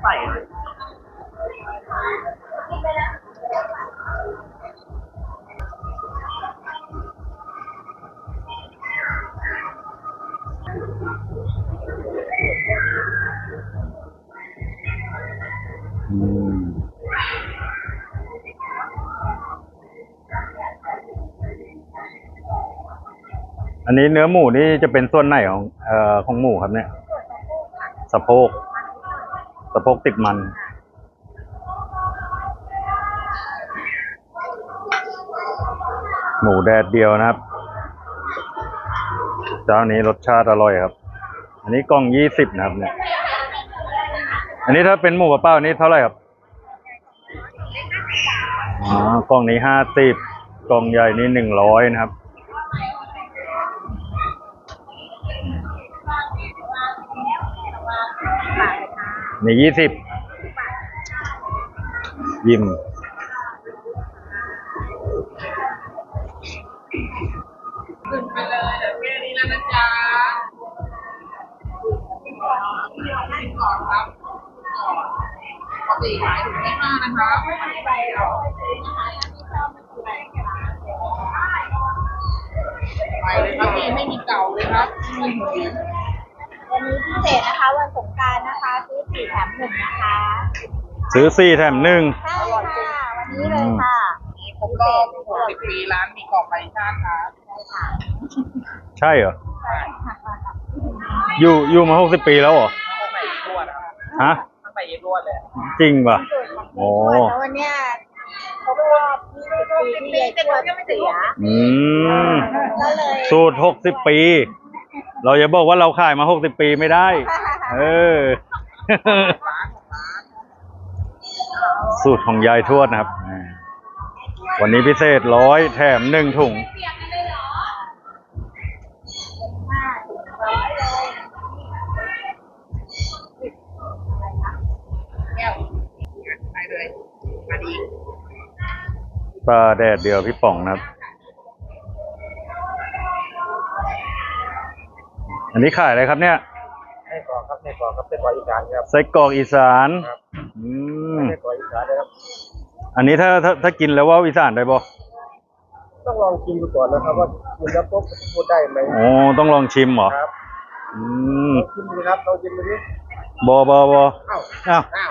ใส่ อันนี้เนื้อหมูนี่จะเป็นส่วนไหนของเอ่อของหมูครับเนี่ย สะโพก สะโพกติดมัน หมูแดดเดียวนะครับ เจ้านี้รสชาติอร่อยครับ อันนี้กล่องยี่สิบนะครับเนี่ย อันนี้ถ้าเป็นหมูกระเปล่านี่เท่าไหร่ครับ อ๋อกล่องนี้ห้าสิบกล่องใหญ่นี่หนึ่งร้อยนะครับ นี่ยี่สิบยิ้มขึ้นไปเลยเดี๋ยวแค่นี้แล้วนะจ๊ะก่อนครับก่อนปกติขายถุงที่ห้านะคะไปเลยครับพี่ไม่มีเก่าเลยครับไม่มีหั ววันนี้พิเศษนะคะ วันสงกรารนะคะซื้อสี่แถมหนึ่งนะคะซื้อสี่แถมหนึ่ง ใช่ค่ะวันนี้เลยค่ะมีครบรอบ60ปีร้านมีกรอบใบชาติครับ ใช่ค่ะใช่เหรออยู่อยู่มาหกสิบปีแล้วเหรอ ตั้งแต่ยีรวดอะฮะ ตั้งแต่ยีรวดเลย จริงป่ะสูตรของโอ้พี่ทวดแล้ววันเนี้ยครบรอบ20ปีที่ยายทวดเสียอืม ก็เลยสูตรหกสิบปี เราจะบอกว่าเราขายมาหกสิบปีไม่ได้ เออ สูตรของยายทวดนะครับอ่าวันนี้พิเศษร้อยแถมหนึ่งถุงแก้วไปเลยมาดีปลาแดดเดียวพี่ป๋องนะครับ อันนี้ขายอะไรครับเนี่ยให้กรอกครับให้กรอกครับให้กรอกอีสานครับไส้กรอกอีสานครับอืมให้กรอกอีสานนะครับ อันนี้ถ้าถ้าถ้ากินแล้วว่าอีสานได้บ่ต้องลองกินดูก่อนนะครับ ว่ากินแล้วปุ๊บพูดได้ไหมโอ้ต้องลองชิมเหรอครับอืมลองกินดูครับลองกินดูดิบอบอบออ้าวอ้าวอ้าว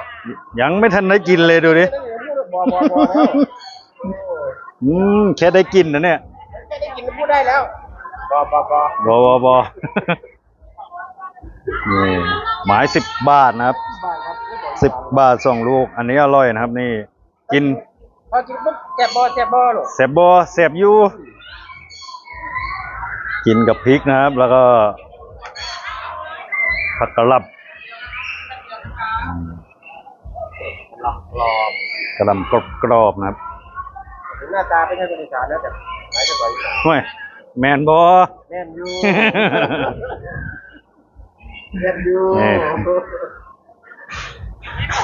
ยังไม่ทันได้กินเลยดูดิไม่ได้พูดบอบอบอแล้วโอ้อืมแค่ได้กินนะเนี่ยแค่ได้กินก็พูดได้แล้วบอบอบอบอบอบอ นี่หมายสิบบาทนะครับบ้านครับสิบบาทสองลูก อันนี้อร่อยนะครับ นี่ กินพอกินปุ๊บแสบบอแสบบอหรอแสบบอแสบอยู่กินกับพริกนะครับ แล้วก็ผักกะหล่ำอืมหลอกหลอกกะหล่ำกรอบๆนะครับถึงหน้าตาไม่ใช่คนอีสานนะแต่หมายถึงคนอีสานห่วยแมนบอแน่นอยู่ แน่นอยู่นี่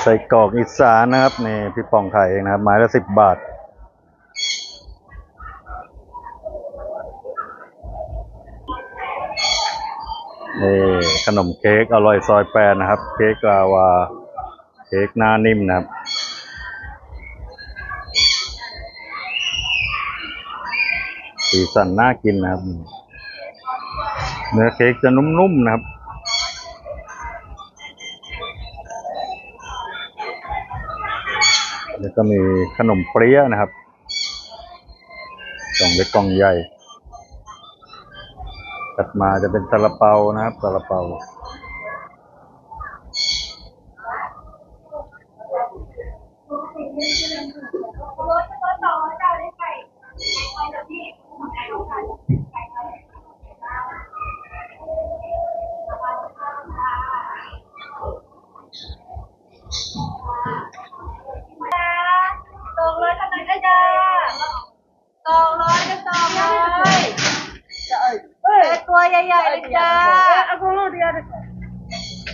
ใส่กรอกอีสานนะครับนี่พี่ปองขายเองนะครับไม้ละสิบบาท นี่ขนมเค้กอร่อยซอยแปดนะครับ เค้กลาวา เค้กหน้านิ่มนะครับ สีสันน่ากินนะครับ เนื้อเค้กจะนุ่มๆนะครับ แล้วก็มีขนมเปรี้ยนะครับกล่องเล็กกล่องใหญ่ ตัดมาจะเป็นซาลาเปานะครับซาลาเปา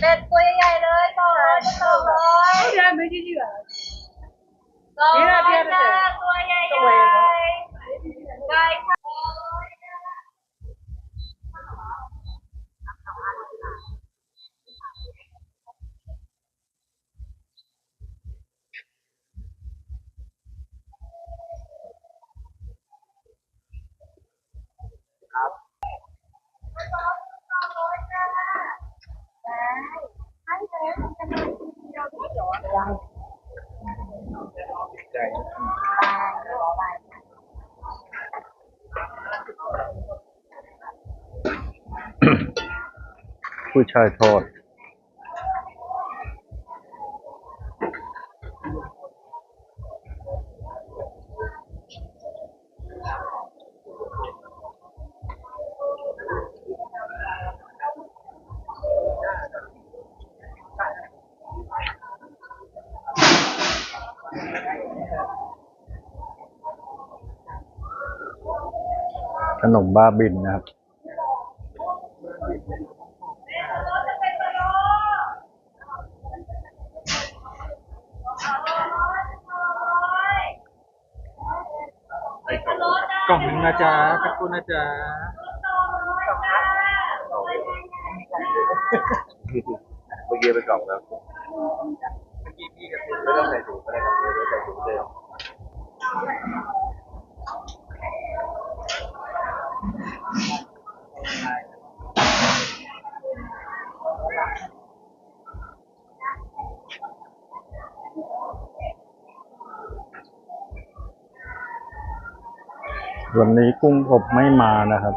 เป็ดตัวใหญ่เลยต่อเลยต่อเลย Hala mögeliyor. ต่อเลยจ้าตัวใหญ่ๆไปค่ะ ผู้ชายทอด ขนมบ้าบินนะครับ กล่องนึงนะจ๊ะขอบคุณนะจ๊ะเมื่อกี้ไปกล่องแล้ว เมื่กี้พี่กับไม่ต้องใส่ถุงก็ได้ครับไม่ต้องใส่ถุงเดิมวันนี้กุ้งอบไม่มานะครับ